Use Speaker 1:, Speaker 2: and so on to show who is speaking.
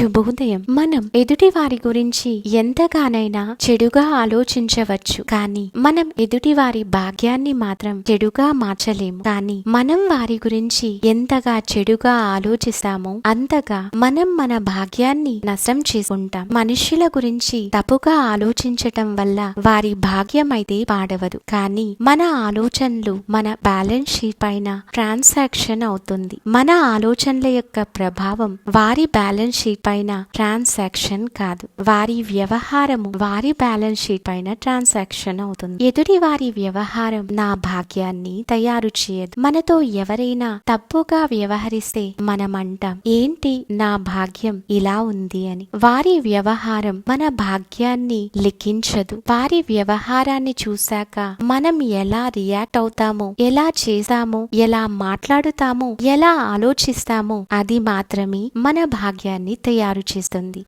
Speaker 1: శుభోదయం. మనం ఎదుటి వారి గురించి ఎంతగానైనా చెడుగా ఆలోచించవచ్చు. కానీ మనం ఎదుటి వారి భాగ్యాన్ని మాత్రం చెడుగా మార్చలేము. కానీ మనం వారి గురించి ఎంతగా చెడుగా ఆలోచిస్తామో అంతగా మనం మన భాగ్యాన్ని నష్టం చేసుకుంటాం. మనుషుల గురించి తప్పుగా ఆలోచించటం వల్ల వారి భాగ్యం అయితే పాడవదు. కానీ మన ఆలోచనలు మన బ్యాలెన్స్ షీట్ పైన ట్రాన్సాక్షన్ అవుతుంది. మన ఆలోచనల యొక్క ప్రభావం వారి బ్యాలెన్స్ షీట్ పైన ట్రాన్సాక్షన్ కాదు. వారి వ్యవహారము వారి బ్యాలెన్స్ షీట్ పైన ట్రాన్సాక్షన్ అవుతుంది. ఎదుటి వారి వ్యవహారం నా భాగ్యాన్ని తయారు చేయదు. మనతో ఎవరైనా తప్పుగా వ్యవహరిస్తే మనమంటాం ఏంటి నా భాగ్యం ఇలా ఉంది అని. వారి వ్యవహారం మన భాగ్యాన్ని లిఖించదు. వారి వ్యవహారాన్ని చూశాక మనం ఎలా రియాక్ట్ అవుతామో ఎలా చేస్తామో ఎలా మాట్లాడుతామో ఎలా ఆలోచిస్తామో అది మాత్రమే మన భాగ్యాన్ని తయారు చేస్తుంది.